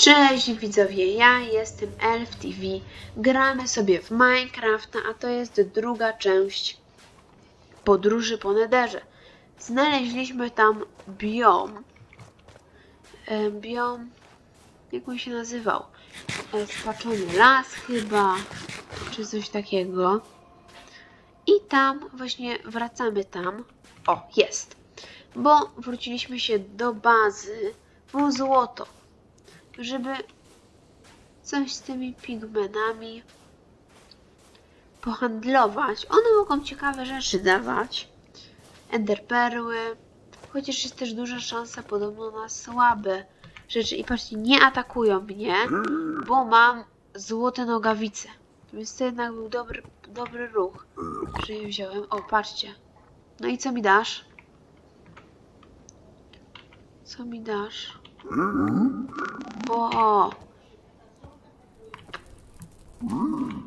Cześć widzowie, ja jestem Elf TV. Gramy sobie w Minecrafta, a to jest druga część podróży po Netherze. Znaleźliśmy tam biom. E, biom, jak on się nazywał? E, spaczony las chyba, czy coś takiego. I tam właśnie wracamy tam. O, jest. Bo wróciliśmy się do bazy po złoto żeby coś z tymi pigmenami pohandlować. One mogą ciekawe rzeczy dawać. Enderperły. Chociaż jest też duża szansa podobno na słabe rzeczy. I patrzcie, nie atakują mnie, bo mam złote nogawice. Więc to jednak był dobry, dobry ruch, że je wziąłem. O, patrzcie. No i co mi dasz? Co mi dasz? O!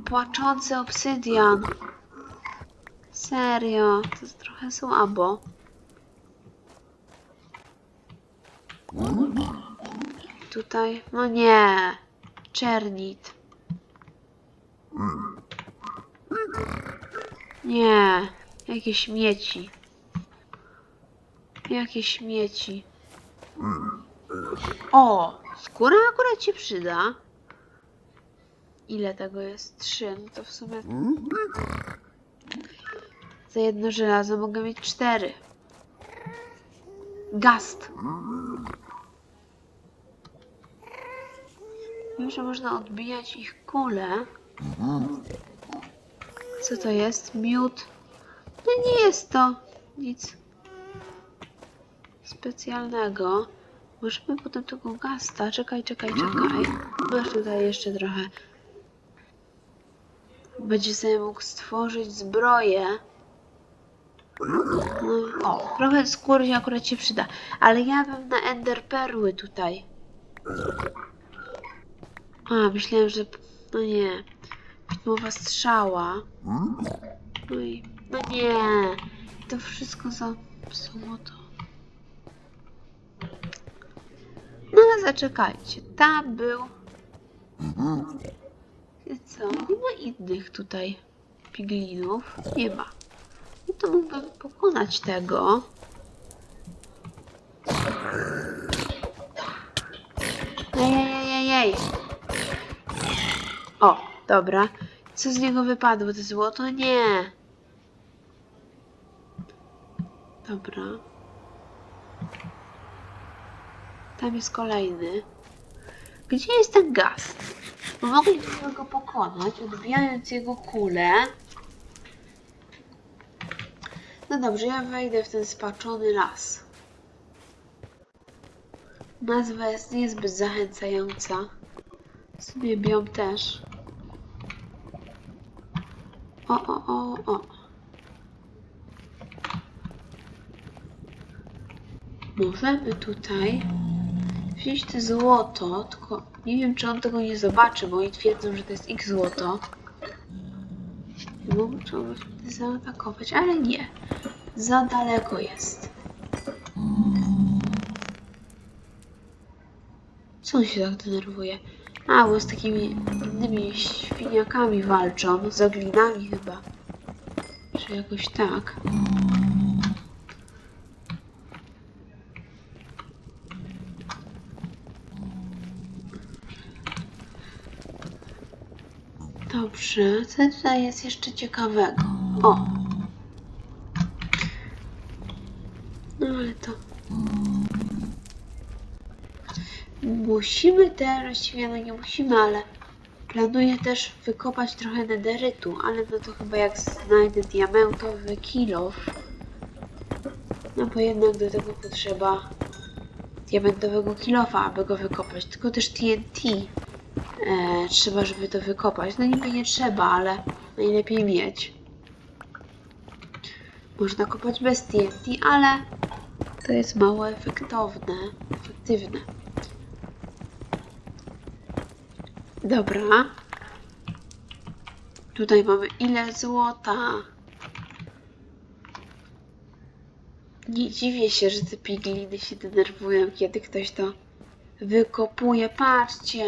Płaczący obsydian. Serio, to jest trochę słabo. Tutaj, no nie, czernit. Nie, jakie śmieci. Jakie śmieci. O, skóra akurat się przyda. Ile tego jest? Trzy, no to w sumie za jedno żelazo mogę mieć cztery. Gast. Wiem, że można odbijać ich kule. Co to jest? Miód. No nie jest to nic specjalnego. Możemy potem tego gasta. Czekaj, czekaj, czekaj. Masz tutaj jeszcze trochę. Będzie sobie mógł stworzyć zbroję. No, o, trochę skóry się akurat się przyda. Ale ja bym na ender perły tutaj. A, myślałem, że... No nie. Widmowa strzała. No i... No nie. To wszystko za złoto. Zaczekajcie, tam był. I co? Nie ma innych tutaj piglinów. Nie ma. No to mógłbym pokonać tego. Ejejejejej. O, dobra. Co z niego wypadło? To złoto? Nie. Dobra. Tam jest kolejny. Gdzie jest ten gaz? Bo moglibyśmy go pokonać, odbijając jego kulę. No dobrze, ja wejdę w ten spaczony las. Nazwa jest niezbyt zachęcająca. W sumie biom też. O, o, o, o. Możemy tutaj wziąć te złoto, tylko nie wiem, czy on tego nie zobaczy, bo oni twierdzą, że to jest ich złoto. Wtedy zaatakować, ale nie. Za daleko jest. Co on się tak denerwuje? A, bo z takimi innymi świniakami walczą, z oglinami chyba. Czy jakoś tak. Dobrze, co tutaj jest jeszcze ciekawego? O! No ale to... Musimy też, właściwie no nie musimy, ale planuję też wykopać trochę nederytu, ale no to chyba jak znajdę diamentowy kilof, no bo jednak do tego potrzeba diamentowego kilofa, aby go wykopać, tylko też TNT e, trzeba, żeby to wykopać. No niby nie trzeba, ale najlepiej mieć. Można kopać bez TNT, ale to jest mało efektowne, efektywne. Dobra. Tutaj mamy ile złota. Nie dziwię się, że te pigliny się denerwują, kiedy ktoś to wykopuję. Patrzcie!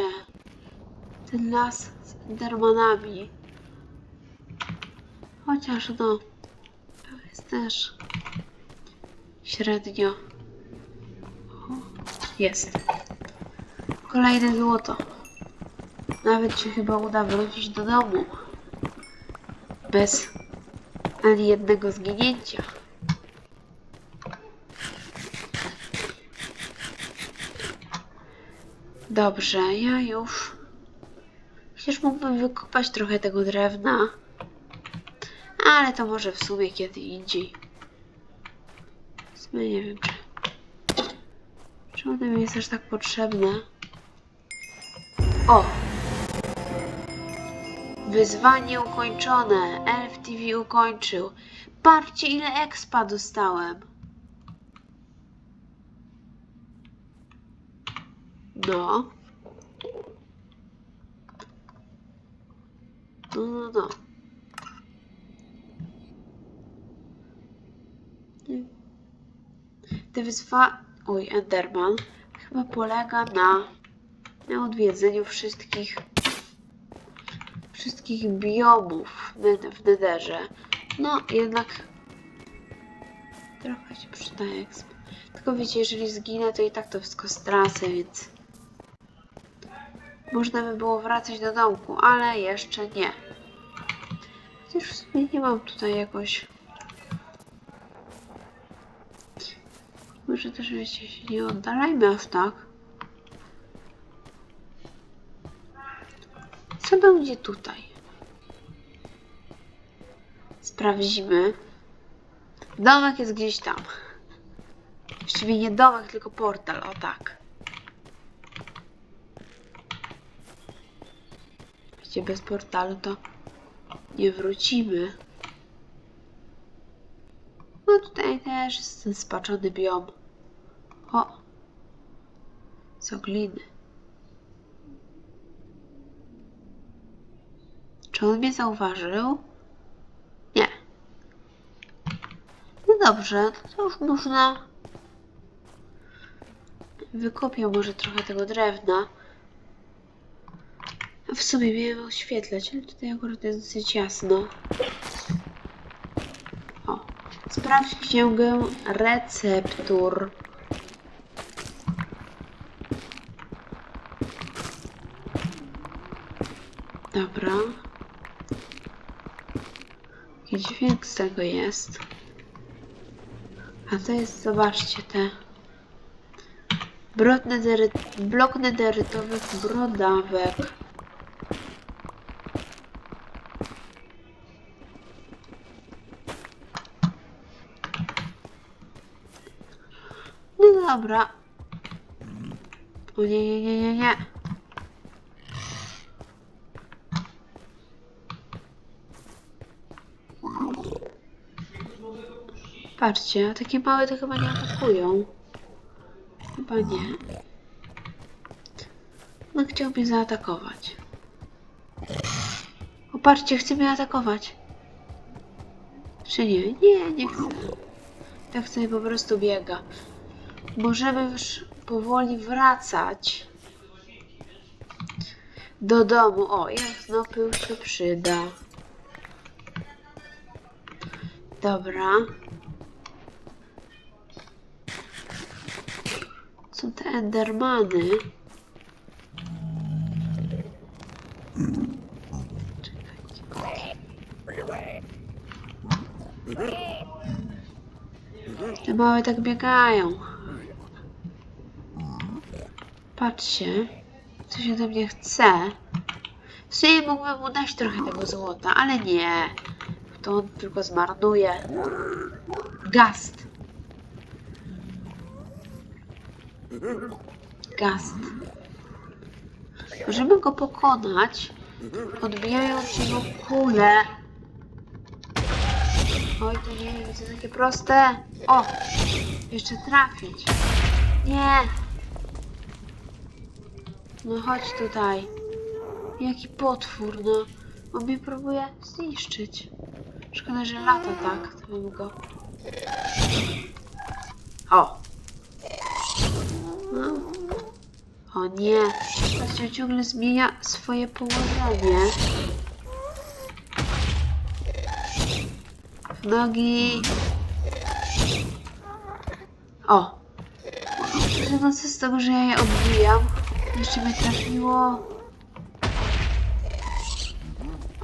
Ten las z endermanami. Chociaż no, to jest też średnio. O, jest. Kolejne złoto. Nawet się chyba uda wrócić do domu. Bez ani jednego zginięcia. Dobrze, ja już. Przecież mógłbym wykopać trochę tego drewna. Ale to może w sumie kiedy indziej. Sumie nie wiem, czy. Czy one mi jest aż tak potrzebne. O! Wyzwanie ukończone. Elf TV ukończył. Patrzcie, ile expa dostałem. No. No, no, no. Te wyzwa... Oj, Enderman. Chyba polega na... na odwiedzeniu wszystkich... wszystkich biomów w Nederze. No, jednak... Trochę się przydaje. Tylko wiecie, jeżeli zginę, to i tak to wszystko stracę, więc... Można by było wracać do domku, ale jeszcze nie. Chociaż w sumie nie mam tutaj jakoś... Może też wiecie, się nie oddalajmy aż tak. Co będzie tutaj? Sprawdzimy. Domek jest gdzieś tam. Właściwie nie domek, tylko portal, o tak. Wiecie, bez portalu to nie wrócimy. No tutaj też jest ten spaczony biom. O! Co gliny. Czy on mnie zauważył? Nie. No dobrze, to już można... Wykopię może trochę tego drewna. W sumie miałem oświetlać, ale tutaj akurat jest dosyć jasno. O, sprawdź księgę receptur. Dobra. Jaki dźwięk z tego jest? A to jest, zobaczcie, te brod nedery, blok nederytowych brodawek. Dobra. O nie, nie, nie, nie, nie. Patrzcie, takie małe to chyba nie atakują. Chyba nie. No chciał mnie zaatakować. O, patrzcie, chce mnie atakować. Czy nie? Nie, nie chce. Tak sobie po prostu biega. Możemy już powoli wracać do domu. O, jasno, pył się przyda. Dobra. Są te endermany. Te małe tak biegają. Patrzcie, co się ode mnie chce. W sumie mógłbym mu dać trochę tego złota, ale nie. To on tylko zmarnuje. Gast. Gast. Możemy go pokonać, odbijając jego kulę. Oj, to nie jest takie proste. O! Jeszcze trafić. Nie! No chodź tutaj. Jaki potwór, no. On mnie próbuje zniszczyć. Szkoda, że lata tak, to bym go... O! No. O nie, patrzcie, ciągle zmienia swoje położenie. W nogi. O! No co z tego, że ja je odbijam? Jeszcze mnie trafiło.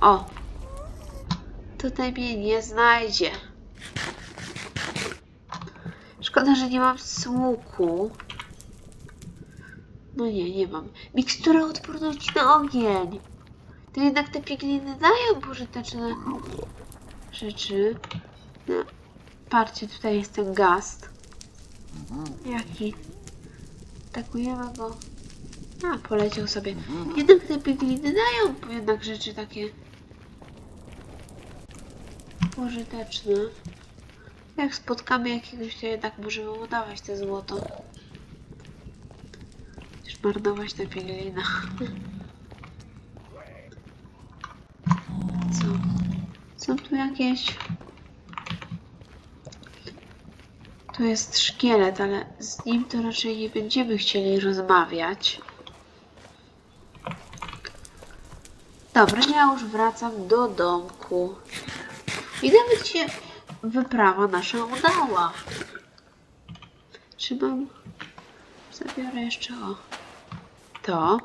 O! Tutaj mnie nie znajdzie. Szkoda, że nie mam słuku. No nie, nie mam. Mikstura odporności na ogień. To jednak te pigliny dają pożyteczne rzeczy. No. Tutaj jest ten gast. Jaki? Atakujemy go. A, poleciał sobie. Jednak te pigliny dają jednak rzeczy takie pożyteczne. Jak spotkamy jakiegoś, to jednak możemy mu dawać te złoto. Już marnować te piglina. Co? Są tu jakieś... Tu jest szkielet, ale z nim to raczej nie będziemy chcieli rozmawiać. Dobra, ja już wracam do domku. I nawet się wyprawa nasza udała. Czy mam... Zabiorę jeszcze o... To.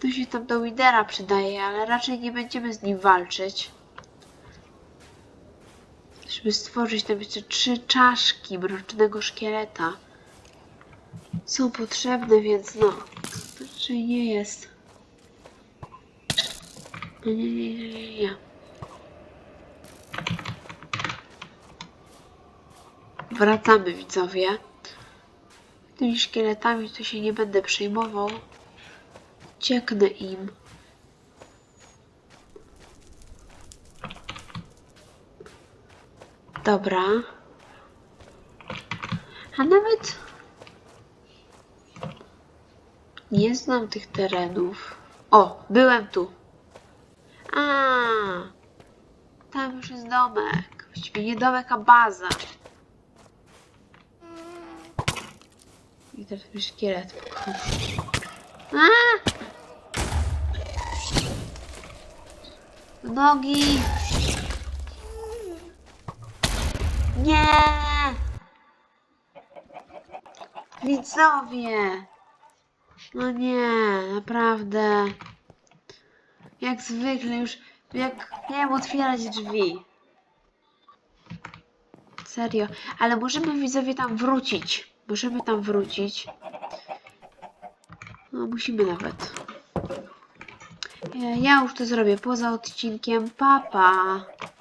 To się tam do Widera przydaje, ale raczej nie będziemy z nim walczyć. Żeby stworzyć tam jeszcze trzy czaszki mrocznego szkieleta. Są potrzebne, więc no. To raczej nie jest. No nie, nie, nie, nie, nie. Wracamy widzowie. Tymi szkieletami to się nie będę przejmował. Cieknę im. Dobra. A nawet nie znam tych terenów. O, byłem tu. A, tam już jest domek. Właściwie nie domek, a baza. I teraz mi szkielet! Do Nogi! Nie! Widzowie! No nie, naprawdę. Jak zwykle już, jak miałem otwierać drzwi. Serio, ale możemy widzowie tam wrócić. Możemy tam wrócić. No, musimy nawet. Ja już to zrobię poza odcinkiem. Papa. Pa.